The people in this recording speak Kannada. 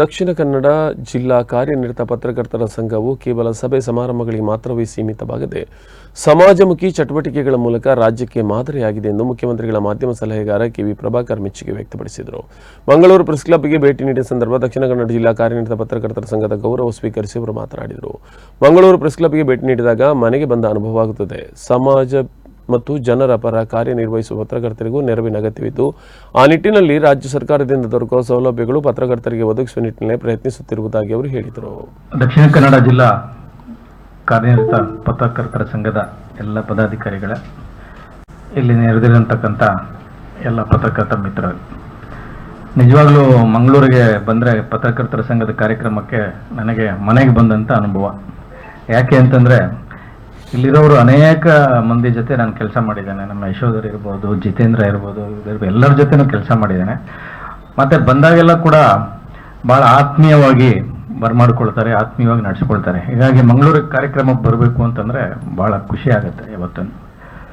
ದಕ್ಷಿಣ ಕನ್ನಡ ಜಿಲ್ಲಾ ಕಾರ್ಯನಿರತ ಪತ್ರಕರ್ತರ ಸಂಘವು ಕೇವಲ ಸಭೆ ಸಮಾರಂಭಗಳಿಗೆ ಮಾತ್ರವೇ ಸೀಮಿತವಾಗದೆ. ಸಮಾಜಮುಖಿ ಚಟುವಟಿಕೆಗಳ ಮೂಲಕ ರಾಜ್ಯಕ್ಕೆ ಮಾದರಿಯಾಗಿದೆ ಎಂದು ಮುಖ್ಯಮಂತ್ರಿಗಳ ಮಾಧ್ಯಮ ಸಲಹೆಗಾರ ಕೆವಿ ಪ್ರಭಾಕರ್ ಮೆಚ್ಚುಗೆ ವ್ಯಕ್ತಪಡಿಸಿದರು. ಮಂಗಳೂರು ಪ್ರೆಸ್ ಕ್ಲಬ್ಗೆ ಭೇಟಿ ನೀಡಿದ ಸಂದರ್ಭ ದಕ್ಷಿಣ ಕನ್ನಡ ಜಿಲ್ಲಾ ಕಾರ್ಯನಿರತ ಪತ್ರಕರ್ತರ ಸಂಘದ ಗೌರವ ಸ್ವೀಕರಿಸಿ ಅವರು ಮಾತನಾಡಿದರು. ಮಂಗಳೂರು ಪ್ರೆಸ್ ಕ್ಲಬ್ಗೆ ಭೇಟಿ ನೀಡಿದಾಗ ಮನೆಗೆ ಬಂದ ಅನುಭವವಾಗುತ್ತದೆ. ಸಮಾಜ ಮತ್ತು ಜನರ ಪರ ಕಾರ್ಯನಿರ್ವಹಿಸುವ ಪತ್ರಕರ್ತರಿಗೂ ನೆರವಿನ ಅಗತ್ಯವಿದ್ದು, ಆ ನಿಟ್ಟಿನಲ್ಲಿ ರಾಜ್ಯ ಸರ್ಕಾರದಿಂದ ದೊರಕುವ ಸೌಲಭ್ಯಗಳು ಪತ್ರಕರ್ತರಿಗೆ ಒದಗಿಸುವ ನಿಟ್ಟಿನಲ್ಲಿ ಪ್ರಯತ್ನಿಸುತ್ತಿರುವುದಾಗಿ ಅವರು ಹೇಳಿದರು. ದಕ್ಷಿಣ ಕನ್ನಡ ಜಿಲ್ಲಾ ಕಾರ್ಯನಿರತ ಪತ್ರಕರ್ತರ ಸಂಘದ ಎಲ್ಲ ಪದಾಧಿಕಾರಿಗಳ, ಇಲ್ಲಿ ನೆರೆದಿರತಕ್ಕಂಥ ಎಲ್ಲ ಪತ್ರಕರ್ತ ಮಿತ್ರರು. ನಿಜವಾಗ್ಲೂ ಮಂಗಳೂರಿಗೆ ಬಂದರೆ ಪತ್ರಕರ್ತರ ಸಂಘದ ಕಾರ್ಯಕ್ರಮಕ್ಕೆ ನನಗೆ ಮನೆಗೆ ಬಂದಂಥ ಅನುಭವ. ಯಾಕೆ ಅಂತಂದರೆ ಇಲ್ಲಿರೋರು ಅನೇಕ ಮಂದಿ ಜೊತೆ ನಾನು ಕೆಲಸ ಮಾಡಿದ್ದೇನೆ. ನಮ್ಮ ಯಶೋಧರ್ ಇರ್ಬೋದು, ಜಿತೇಂದ್ರ ಇರ್ಬೋದು ಎಲ್ಲರ ಜೊತೆನೂ ಕೆಲಸ ಮಾಡಿದ್ದೇನೆ. ಮತ್ತೆ ಬಂದಾಗೆಲ್ಲ ಕೂಡ ಭಾಳ ಆತ್ಮೀಯವಾಗಿ ಬರ್ಮಾಡ್ಕೊಳ್ತಾರೆ, ಆತ್ಮೀಯವಾಗಿ ನಡೆಸ್ಕೊಳ್ತಾರೆ. ಹೀಗಾಗಿ ಮಂಗಳೂರಿಗೆ ಕಾರ್ಯಕ್ರಮಕ್ಕೆ ಬರಬೇಕು ಅಂತಂದರೆ ಭಾಳ ಖುಷಿ ಆಗುತ್ತೆ ಇವತ್ತು